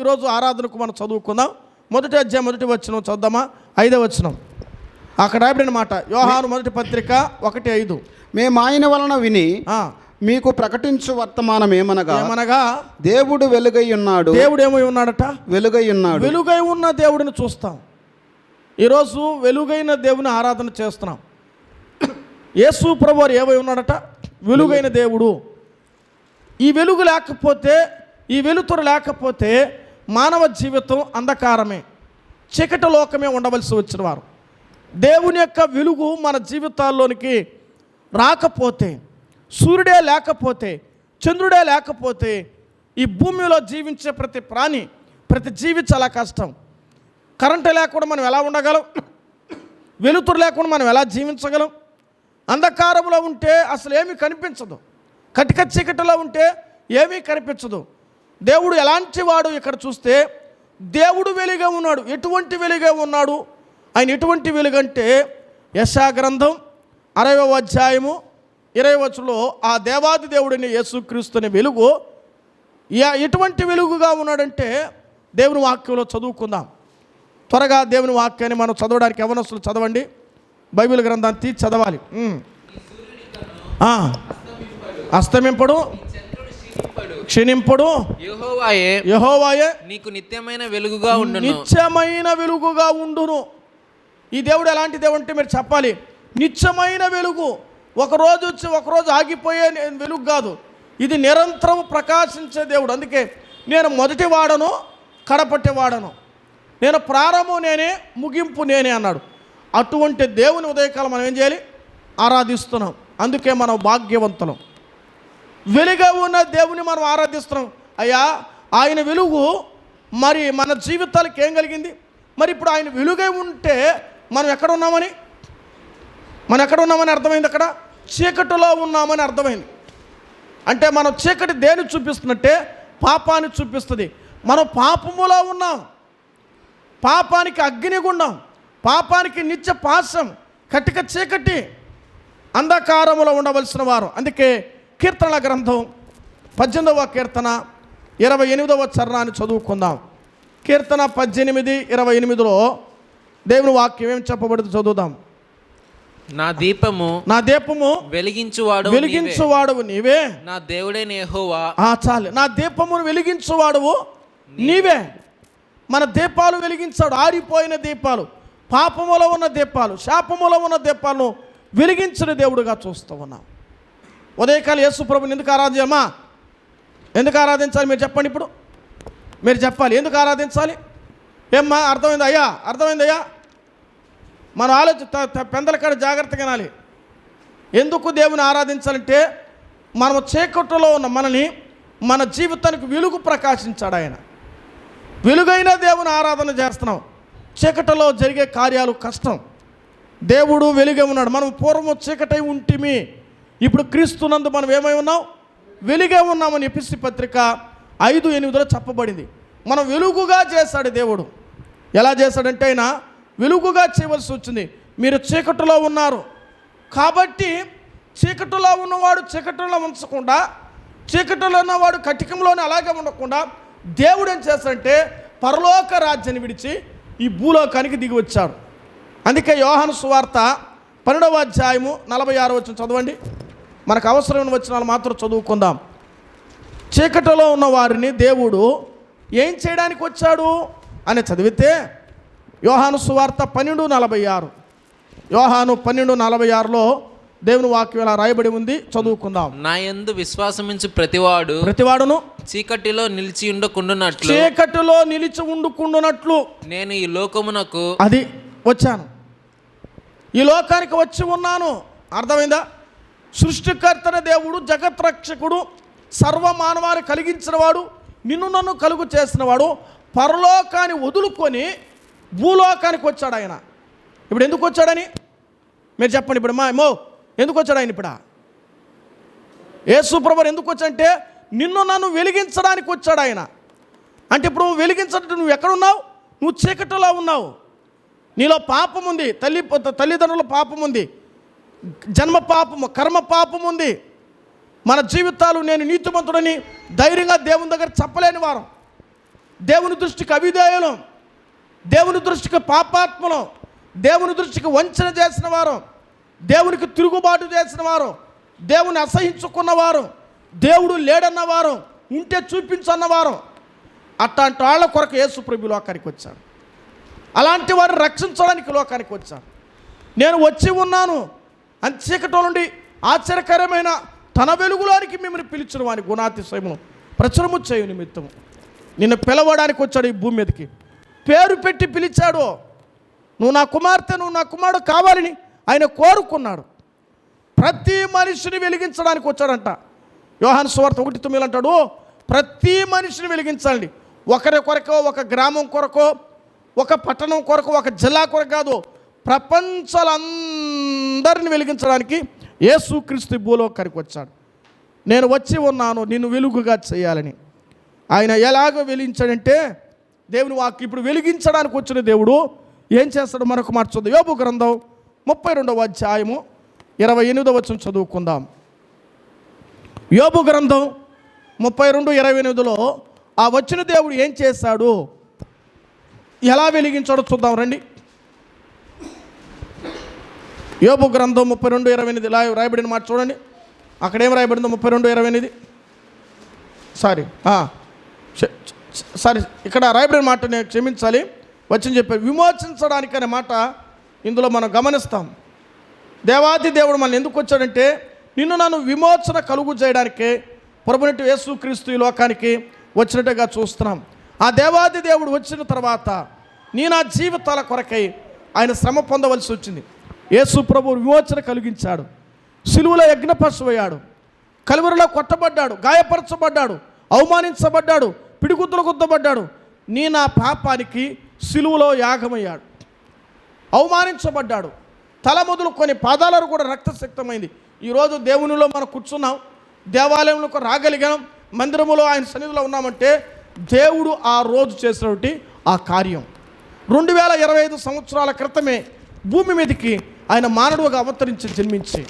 ఈరోజు ఆరాధనకు మనం చదువుకుందాం. మొదటి అధ్యాయం మొదటి వచ్చిన చదువుదామా? ఐదవ వచనం. అక్కడ రాయబడిన మాట యోహాను మొదటి పత్రిక ఒకటి ఐదు. మేము ఆయన వలన విని మీకు ప్రకటించు వర్తమానం ఏమనగా ఏమనగా? దేవుడు వెలుగై ఉన్నాడు. దేవుడు ఏమై ఉన్నాడట? వెలుగై ఉన్నాడు. వెలుగై ఉన్న దేవుడిని చూస్తాం. ఈరోజు వెలుగైన దేవుని ఆరాధన చేస్తున్నాం. యేసు ప్రభు వారు ఏమై ఉన్నాడట? వెలుగైన దేవుడు. ఈ వెలుగు లేకపోతే ఈ వెలుతురు లేకపోతే మానవ జీవితం అంధకారమే. చీకటి లోకమే ఉండవలసి వచ్చిన వారు దేవుని యొక్క వెలుగు మన జీవితాల్లోనికి రాకపోతే సూర్యుడే లేకపోతే చంద్రుడే లేకపోతే ఈ భూమిలో జీవించే ప్రతి ప్రాణి ప్రతి జీవి చాలా కష్టం. కరెంటు లేకుండా మనం ఎలా ఉండగలం? వెలుతురు లేకుండా మనం ఎలా జీవించగలం? అంధకారంలో ఉంటే అసలు ఏమీ కనిపించదు. కటిక చీకటిలో ఉంటే ఏమీ కనిపించదు. దేవుడు ఎలాంటి వాడు ఇక్కడ చూస్తే దేవుడు వెలుగే ఉన్నాడు ఎటువంటి వెలుగే ఉన్నాడు? ఆయన ఎటువంటి వెలుగంటే యశా గ్రంథం అరవై అధ్యాయము ఇరవై వచ్చులో ఆ దేవాది దేవుడిని యేసుక్రీస్తుని వెలుగు ఎటువంటి వెలుగుగా ఉన్నాడంటే దేవుని వాక్యంలో చదువుకుందాం. త్వరగా దేవుని వాక్యాన్ని మనం చదవడానికి యవనస్తులు చదవండి. బైబిల్ గ్రంథాన్ని తీసి చదవాలి. ఉమ్. అస్తమింపడు. క్షీణింపడు యెహోవాయే యహోవాయే నీకు నిత్యమైన వెలుగుగా ఉండును. నిత్యమైన వెలుగుగా ఉండును. ఈ దేవుడు ఎలాంటి దేవుడు అంటే మీరు చెప్పాలి. నిత్యమైన వెలుగు. ఒకరోజు వచ్చి ఒకరోజు ఆగిపోయే వెలుగు కాదు. ఇది నిరంతరం ప్రకాశించే దేవుడు. అందుకే నేను మొదటి వాడను కడపట్టి వాడను. నేను ప్రారంభం నేనే ముగింపు నేనే అన్నాడు. అటువంటి దేవుని ఉదయకాలం మనం ఏం చేయాలి? ఆరాధిస్తున్నాం. అందుకే మనం భాగ్యవంతులం. వెలుగా ఉన్న దేవుని మనం ఆరాధిస్తున్నాం. అయ్యా ఆయన వెలుగు మరి మన జీవితాలకు ఏం కలిగింది? మరి ఇప్పుడు ఆయన వెలుగై ఉంటే మనం ఎక్కడ ఉన్నామని? మనం ఎక్కడ ఉన్నామని అర్థమైంది అక్కడ? చీకటిలో ఉన్నామని అర్థమైంది. అంటే మనం చీకటి దేని చూపిస్తున్నట్టే? పాపాన్ని చూపిస్తుంది. మనం పాపములో ఉన్నాం. పాపానికి అగ్నిగుండం పాపానికి నిత్య పాశం. కటిక చీకటి. అంధకారములో ఉండవలసిన వారు. అందుకే కీర్తనల గ్రంథం పద్దెనిమిదవ కీర్తన ఇరవై ఎనిమిదవ చరణాన్ని చదువుకుందాం. కీర్తన పద్దెనిమిది ఇరవై ఎనిమిదిలో దేవుని వాక్యం ఏం చెప్పబడుతుంది చదువుదాం. నా దీపము నా దీపము వెలిగించువాడు వెలిగించువాడవు నీవే. నీవే. నా దేవుడైన యెహోవా. ఆ చాలు. నా దీపమును వెలిగించువాడవు నీవే. మన దీపాలు వెలిగించాడు. ఆరిపోయిన దీపాలు పాపములో ఉన్న దీపాలు శాపములో ఉన్న దీపాలను వెలిగించిన దేవుడుగా చూస్తూ ఉన్నాం. ఉదయకాలం యేసు ప్రభుని ఎందుకు ఆరాధించమ్మా ఎందుకు ఆరాధించాలి మీరు చెప్పండి ఇప్పుడు. మీరు చెప్పాలి. ఎందుకు ఆరాధించాలి? ఏమ్మా అర్థమైంది? అయ్యా అర్థమైంది అయ్యా? మన ఆలోచన పెందల కాడ జాగ్రత్తగా వినాలి. ఎందుకు దేవుని ఆరాధించాలంటే మనం చీకట్లో ఉన్న మనని మన జీవితానికి వెలుగు ప్రకాశించాడు ఆయన. వెలుగైన దేవుని ఆరాధన చేస్తున్నాం. చీకటిలో జరిగే కార్యాలు కష్టం. దేవుడు వెలుగే ఉన్నాడు. మనం పూర్వం చీకటై ఉంటిమి. ఇప్పుడు క్రీస్తునందు మనం ఏమై ఉన్నాం? వెలుగే ఉన్నామని ఎపిసి పత్రిక ఐదు ఎనిమిదిలో చెప్పబడింది. మనం వెలుగుగా చేశాడు దేవుడు. ఎలా చేశాడంటే ఆయన వెలుగుగా చేయవలసి వచ్చింది. మీరు చీకటిలో ఉన్నారు. కాబట్టి చీకటిలో ఉన్నవాడు చీకటిలో ఉంచకుండా చీకటిలో ఉన్నవాడు కటికంలోనే అలాగే ఉండకుండా దేవుడు ఏం చేస్తాడంటే పరలోక రాజ్యాన్ని విడిచి ఈ భూలోకానికి దిగి వచ్చాడు. అందుకే యోహాను సువార్త పన్నెండవ అధ్యాయము నలభై ఆరు వచ్చిన చదవండి. మనకు అవసరమైన వచ్చినాలు మాత్రం చదువుకుందాం. చీకటిలో ఉన్న వారిని దేవుడు ఏం చేయడానికి వచ్చాడు? అని చదివితే యోహాను సువార్త పన్నెండు నలభై ఆరు. యోహాను పన్నెండు నలభై ఆరులో దేవుని వాక్యం ఇలా రాయబడి ఉంది. చదువుకుందాం. నా యందు విశ్వాసమించు ప్రతివాడు ప్రతివాడును చీకటిలో నిలిచి ఉండకుండునట్లు. చీకటిలో నిలిచి ఉండుకుండునట్లు. నేను ఈ లోకమునకు అది వచ్చాను. ఈ లోకానికి వచ్చి ఉన్నాను. అర్థమైందా? సృష్టికర్తన దేవుడు జగత్రక్షకుడు సర్వ మానవాన్ని కలిగించినవాడు నిన్ను నన్ను కలుగు చేసినవాడు పరలోకాన్ని వదులుకొని భూలోకానికి వచ్చాడు ఆయన. ఇప్పుడు ఎందుకు వచ్చాడని? మీరు చెప్పండి ఇప్పుడు మా ఏమో ఎందుకు వచ్చాడు ఆయన ఇప్పుడు? యేసుప్రభు ఎందుకు వచ్చాడంటే నిన్ను నన్ను వెలిగించడానికి వచ్చాడు ఆయన. అంటే ఇప్పుడు వెలిగించడానికి నువ్వు ఎక్కడున్నావు? నువ్వు చీకటిలో ఉన్నావు. నీలో పాపం ఉంది తల్లి తల్లిదండ్రుల పాపం ఉంది. జన్మ పాపము కర్మ పాపం ఉంది. మన జీవితాలు నేను నీతిమంతుడని ధైర్యంగా దేవుని దగ్గర చెప్పలేని వారం. దేవుని దృష్టికి అవిధేయులం. దేవుని దృష్టికి పాపాత్మలం. దేవుని దృష్టికి వంచన చేసిన వారం. దేవునికి తిరుగుబాటు చేసిన వారం. దేవుని అసహించుకున్నవారు దేవుడు లేడన్నవారు ఉంటే చూపించన్నవారు అట్లాంటి వాళ్ళ కొరకు యేసు ప్రభు లోకానికి వచ్చాడు. అలాంటి వారిని రక్షించడానికి లోకానికి వచ్చాడు. నేను వచ్చి ఉన్నాను. అని చీకటి నుండి ఆశ్చర్యకరమైన తన వెలుగులోనికి మిమ్మల్ని పిలిచిన వాని గుణాతిశయమును ప్రచురము చేయు నిమిత్తము. నిన్ను పిలవడానికి వచ్చాడు ఈ భూమి మీదకి. పేరు పెట్టి పిలిచాడు. నువ్వు నా కుమార్తె నువ్వు నా కుమారుడు కావాలని ఆయన కోరుకున్నాడు. ప్రతి మనిషిని వెలిగించడానికి వచ్చాడంట. యోహాన్ సువార్త ఒకటి తొమ్మిది అంటాడు ప్రతి మనిషిని వెలిగించాలండి. ఒకరి కొరకో ఒక గ్రామం కొరకో ఒక పట్టణం కొరకు ఒక జిల్లా కొరకు కాదు అందరిని వెలిగించడానికి యేసుక్రీస్తు భూలోకానికి వచ్చాడు. నేను వచ్చి ఉన్నాను నిన్ను వెలుగుగా చేయాలని. ఆయన ఎలాగో వెలిగించాడంటే దేవుని వాక్ ఇప్పుడు వెలిగించడానికి వచ్చిన దేవుడు ఏం చేస్తాడు మరొక మాట చూద్దాం యోబు గ్రంథం ముప్పై రెండవ అధ్యాయము ఇరవై ఎనిమిదవ వచ్చిన చదువుకుందాం. యోబు గ్రంథం ముప్పై రెండు ఇరవై ఎనిమిదిలో ఆ వచ్చిన దేవుడు ఏం చేశాడు? ఎలా వెలిగించాడో చూద్దాం రండి. యోపు గ్రంథం ముప్పై రెండు ఇరవై ఎనిమిది. ఇలా రాయబడిన మాట చూడండి. అక్కడ ఏం రాయబడిందో ముప్పై రెండు ఇరవై ఎనిమిది. సారీ సారీ ఇక్కడ రాయబడిన మాట నేను క్షమించాలి. వచ్చింది చెప్పి విమోచించడానికి అనే మాట ఇందులో మనం గమనిస్తాం. దేవాది దేవుడు మనల్ని ఎందుకు వచ్చాడంటే నిన్ను నన్ను విమోచన కలుగు చేయడానికే యేసు యేసుక్రీస్తు ఈ లోకానికి వచ్చినట్టుగా చూస్తున్నాం. ఆ దేవాది దేవుడు వచ్చిన తర్వాత నీ నా జీవితాల కొరకై ఆయన శ్రమ పొందవలసి వచ్చింది. యేసు ప్రభు విమోచన కలిగించాడు. సిలువలో యజ్ఞపశువయ్యాడు. కలువరిలో కొట్టబడ్డాడు గాయపరచబడ్డాడు అవమానించబడ్డాడు పిడిగుద్దులు గుద్దబడ్డాడు. నీ నా పాపానికి సిలువలో యాగమయ్యాడు. అవమానించబడ్డాడు. తల మొదలుకొని పాదాలను కూడా రక్తశక్తమైంది. ఈరోజు దేవునిలో మనం కూర్చున్నాం దేవాలయంలో రాగలిగాం మందిరములో ఆయన సన్నిధిలో ఉన్నామంటే దేవుడు ఆ రోజు చేసినటువంటి ఆ కార్యం. రెండు వేల ఇరవై ఐదు సంవత్సరాల క్రితమే భూమి మీదకి ఆయన మానవుడుగా అవతరించి జన్మించి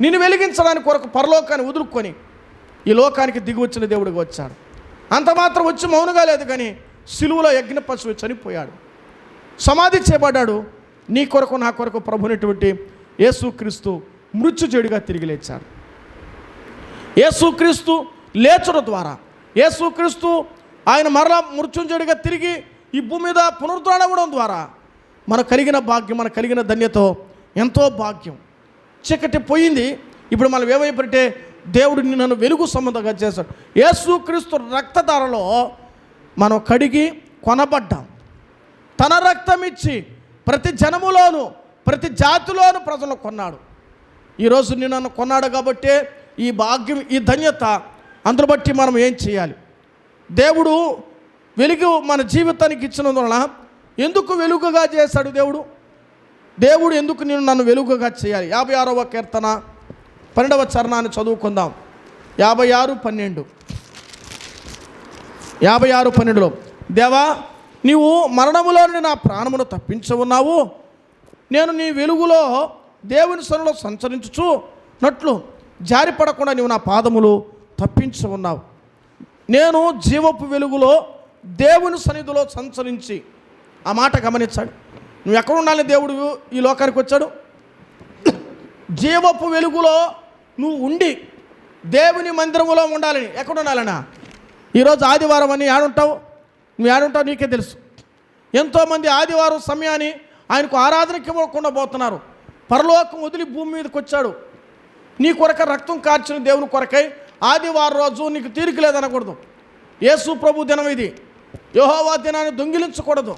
నిన్ను వెలిగించడానికి కొరకు పరలోకాన్ని వదులుకొని ఈ లోకానికి దిగి వచ్చిన దేవుడిగా వచ్చాడు. అంత మాత్రం వచ్చి మౌనంగా లేదు కానీ సిలువలో యజ్ఞ పశువు చనిపోయాడు. సమాధి చేపడ్డాడు నీ కొరకు నా కొరకు ప్రభునటువంటి యేసుక్రీస్తు మృత్యుజేడుగా తిరిగి లేచాడు. యేసుక్రీస్తు లేచడం ద్వారా యేసుక్రీస్తు ఆయన మరలా మృత్యుంజయుడిగా తిరిగి ఈ భూమి మీద పునరుద్ధరణవ్వడం ద్వారా మనకు కలిగిన భాగ్యం మనకు కలిగిన ధన్యతో ఎంతో భాగ్యం. చీకటి పోయింది ఇప్పుడు మనం ఏమైపడితే దేవుడు నన్ను వెలుగు సంబంధంగా చేశాడు. యేసుక్రీస్తు రక్తధారలో మనం కడిగి కొనబడ్డాం. తన రక్తం ఇచ్చి ప్రతి జనములోను ప్రతి జాతిలోను ప్రజలు కొన్నాడు. ఈరోజు నేను నన్ను కొన్నాడు కాబట్టి ఈ భాగ్యం ఈ ధన్యత అందును బట్టి మనం ఏం చేయాలి? దేవుడు వెలుగు మన జీవితానికి ఇచ్చినందువలన ఎందుకు వెలుగుగా చేశాడు దేవుడు? దేవుడు ఎందుకు నేను నన్ను వెలుగుగా చేయాలి? యాభై ఆరవ కీర్తన పన్నెండవ చరణాన్ని చదువుకుందాం. యాభై ఆరు పన్నెండు. యాభై ఆరు పన్నెండులో దేవా నీవు మరణములో నా ప్రాణమును తప్పించవున్నావు నేను నీ వెలుగులో దేవుని సన్నిలో సంచరించుచు నట్లు జారిపడకుండా నీవు నా పాదములు తప్పించి ఉన్నావు. నేను జీవపు వెలుగులో దేవుని సన్నిధిలో సంచరించి ఆ మాట గమనించాడు. నువ్వు ఎక్కడ ఉండాలి దేవుడు? ఈ లోకానికి వచ్చాడు. జీవపు వెలుగులో నువ్వు ఉండి దేవుని మందిరములో ఉండాలని ఎక్కడ ఉండాలన్నా? ఈరోజు ఆదివారం అని ఏడుంటావు నువ్వు ఏడుంటావు నీకే తెలుసు. ఎంతోమంది ఆదివారం సమయాన్ని ఆయనకు ఆరాధనకి ఇవ్వకుండా పోతున్నారు. పరలోకం వదిలి భూమి మీదకి వచ్చాడు. నీ కొరక రక్తం కార్చిన దేవుని కొరకై ఆదివారం రోజు నీకు తీరిక లేదనకూడదు. యేసు ప్రభు దినం ఇది. యహోవా దినాన్ని దొంగిలించకూడదు.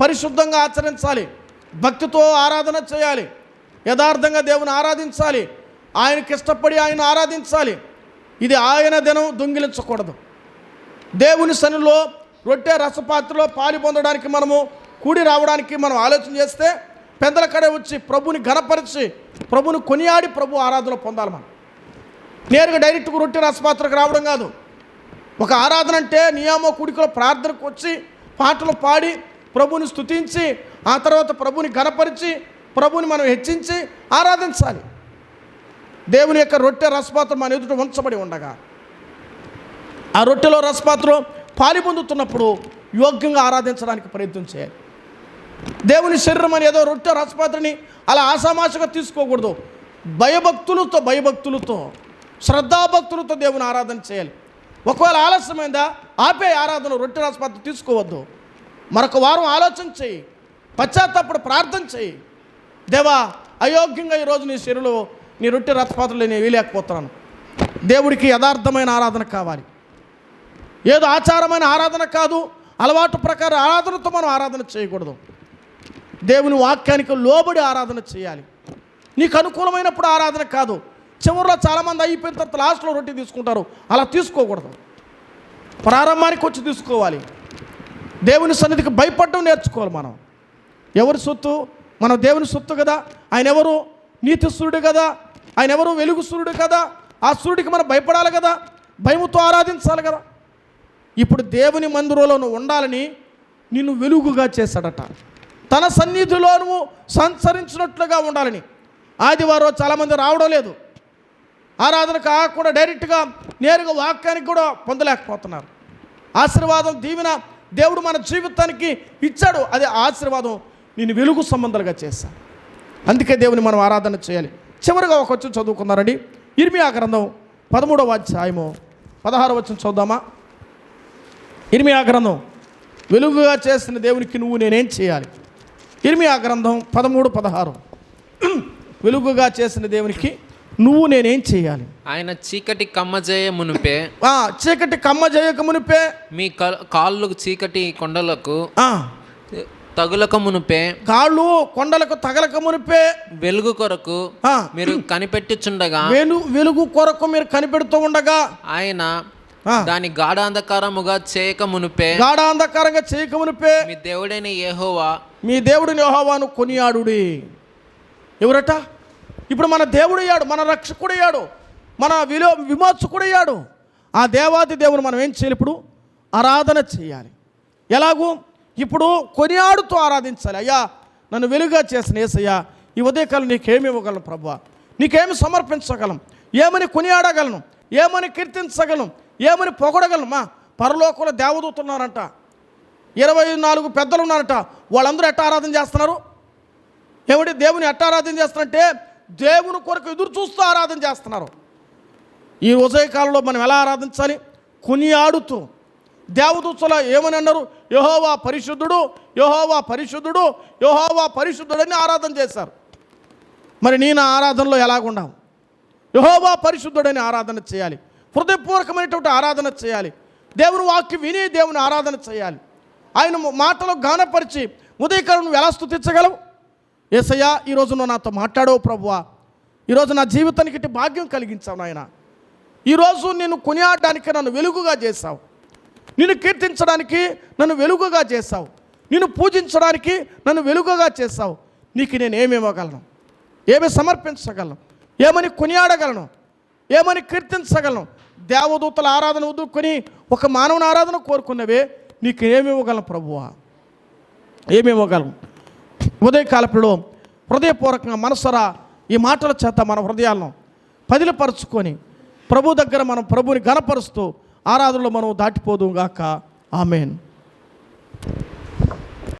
పరిశుద్ధంగా ఆచరించాలి. భక్తితో ఆరాధన చేయాలి. యథార్థంగా దేవుని ఆరాధించాలి. ఆయనకి ఇష్టపడి ఆయన ఆరాధించాలి. ఇది ఆయన దినం దొంగిలించకూడదు. దేవుని శనిలో రొట్టె రసపాత్రలో పాలు పొందడానికి మనము కూడి రావడానికి మనం ఆలోచన చేస్తే పెద్దల కడే వచ్చి ప్రభుని ఘనపరిచి ప్రభుని కొనియాడి ప్రభు ఆరాధన పొందాలి మనం. నేరుగా డైరెక్ట్గా రొట్టె రసపాత్రకు రావడం కాదు. ఒక ఆరాధన అంటే నియామో కుడికలో ప్రార్థనకు వచ్చి పాటలు పాడి ప్రభుని స్తుతించి ఆ తర్వాత ప్రభుని ఘనపరిచి ప్రభుని మనం హెచ్చించి ఆరాధించాలి. దేవుని యొక్క రొట్టె రసపాత్రం మన ఎదుట ఉంచబడి ఉండగా. ఆ రొట్టెలో రసపాత్రలో పాలి పొందుతున్నప్పుడు యోగ్యంగా ఆరాధించడానికి ప్రయత్నం చేయాలి. దేవుని శరీరం అని ఏదో రొట్టె రసపాత్రని అలా ఆసామాసగా తీసుకోకూడదు. భయభక్తులతో భయభక్తులతో శ్రద్ధాభక్తులతో దేవుని ఆరాధన చేయాలి. ఒకవేళ ఆలస్యమైందా ఆపే ఆరాధన రొట్టె రసపాత్ర తీసుకోవద్దు. మరొక వారం ఆలోచన చేయి. పశ్చాత్తప్పుడు ప్రార్థన చేయి. దేవా అయోగ్యంగా ఈరోజు నీ శరీరంలో నీ రొట్టె రథపాత్రలు నేను వేయలేకపోతున్నాను దేవుడికి యథార్థమైన ఆరాధన కావాలి. ఏదో ఆచారమైన ఆరాధన కాదు అలవాటు ప్రకారం ఆరాధనతో మనం ఆరాధన చేయకూడదు. దేవుని వాక్యానికి లోబడి ఆరాధన చేయాలి. నీకు అనుకూలమైనప్పుడు ఆరాధన కాదు. చివరిలో చాలామంది అయిపోయిన తర్వాత లాస్ట్లో రొట్టె తీసుకుంటారు. అలా తీసుకోకూడదు. ప్రారంభానికి వచ్చి తీసుకోవాలి. దేవుని సన్నిధికి భయపడడం నేర్చుకోవాలి మనం. ఎవరి సొత్తు? మనం దేవుని సొత్తు కదా? ఆయన ఎవరు? నీతి సూర్యుడు కదా? ఆయన ఎవరు? వెలుగు సూర్యుడు కదా? ఆ సూర్యుడికి మనం భయపడాలి కదా? భయముతో ఆరాధించాలి కదా? ఇప్పుడు దేవుని మందిరంలో నువ్వు ఉండాలని నిన్ను వెలుగుగా చేశాడట. తన సన్నిధిలో నువ్వు సంచరించినట్లుగా ఉండాలని. ఆదివారం చాలామంది రావడం లేదు. ఆరాధన కాకుండా డైరెక్ట్గా నేరుగా వాక్యానికి కూడా పొందలేకపోతున్నారు. ఆశీర్వాదం దీవెన దేవుడు మన జీవితానికి ఇచ్చాడు. అదే ఆశీర్వాదం నేను వెలుగు సంబంధాలుగా చేశాను అందుకే దేవుని మనం ఆరాధన చేయాలి. చివరిగా ఒక వచ్చి చదువుకున్నారండి ఇర్మియా గ్రంథం పదమూడవ అధ్యాయము పదహారు వచ్చిన చూద్దామా ఇర్మియా గ్రంథం వెలుగుగా చేసిన దేవునికి నువ్వు నేనేం చేయాలి? ఇర్మియా గ్రంథం పదమూడు పదహారు. వెలుగుగా చేసిన దేవునికి నువ్వు నేనేం చేయాలి? ఆయన చీకటి కమ్మజేయ మునిపే ఆ, చీకటి కమ్మ చేయక మునిపే మీ కాళ్ళు చీకటి కొండలకు ఆ, తగులక మునిపే కాళ్ళు కొండలకు తగలక మునిపే వెలుగు కొరకు మీరు కనిపెట్టుచుండగా వెలు వెలుగు కొరకు మీరు కనిపెడుతూ ఉండగా ఆయన దాని గాఢాంధకారముగా చేయక మునిపే గాఢాంధకారంగా చేయక మునిపే మీ దేవుడైన యెహోవా మీ దేవుడిని యెహోవాను కొనియాడుడి. ఎవరట? ఇప్పుడు మన దేవుడయ్యాడు మన రక్షకుడయ్యాడు మన విలో విమోచకుడయ్యాడు. ఆ దేవాది దేవుని మనం ఏం చేయాలి ఇప్పుడు? ఆరాధన చేయాలి. ఎలాగూ? ఇప్పుడు కొనియాడుతూ ఆరాధించాలి. అయ్యా నన్ను వెలుగా చేసిన ఏసయ్యా ఈ ఉదయకాలం నీకేమి ఇవ్వగలను ప్రభు? నీకేమి సమర్పించగలం? ఏమని కొనియాడగలను? ఏమని కీర్తించగలను? ఏమని పొగడగలను? మా పరలోకంలో దేవదూతున్నారంట ఇరవై నాలుగు పెద్దలు ఉన్నారట. వాళ్ళందరూ ఎట్ట ఆరాధన చేస్తున్నారు? ఏమిటి దేవుని ఎట్ట ఆరాధన చేస్తున్నారంటే దేవుని కొరకు ఎదురు చూస్తూ ఆరాధన చేస్తున్నారు. ఈ ఉదయకాలంలో మనం ఎలా ఆరాధించాలి? కొనియాడుతూ దేవదూతల ఏమని అన్నారు? యహోవా పరిశుద్ధుడు యహోవా పరిశుద్ధుడు యహోవా పరిశుద్ధుడని ఆరాధన చేశారు. మరి నేను ఆరాధనలో ఎలాగుండాం యహోవా పరిశుద్ధుడని ఆరాధన చేయాలి. హృదయపూర్వకమైనటువంటి ఆరాధన చేయాలి. దేవుని వాక్యం విని దేవుని ఆరాధన చేయాలి. ఆయన మాటలు గానపరిచి ఉదయకాలం ఎలా స్థుతించగలవు? ఏసయ్యా ఈరోజు నువ్వు నాతో మాట్లాడవు ప్రభువా. ఈరోజు నా జీవితానికి ఇటు భాగ్యం కలిగించావు నాయన. ఈరోజు నేను కొనియాడడానికి నన్ను వెలుగుగా చేశావు. నిన్ను కీర్తించడానికి నన్ను వెలుగుగా చేశావు. నిన్ను పూజించడానికి నన్ను వెలుగుగా చేశావు. నీకు నేను ఏమి ఇవ్వగలను? ఏమి సమర్పించగలను? ఏమని కొనియాడగలను? ఏమని కీర్తించగలను? దేవదూతల ఆరాధన వదులుకొని ఒక మానవుని ఆరాధన కోరుకున్నవే నీకు ఏమివ్వగలను ప్రభువా? ఏమివ్వగలను ఉదయకాలపులో హృదయపూర్వకంగా మనసరా ఈ మాటల చేత మన హృదయాలను పదిలపరుచుకొని ప్రభు దగ్గర మనం ప్రభుని గనపరుస్తూ ఆరాధనలో మనం దాటిపోదు గాక.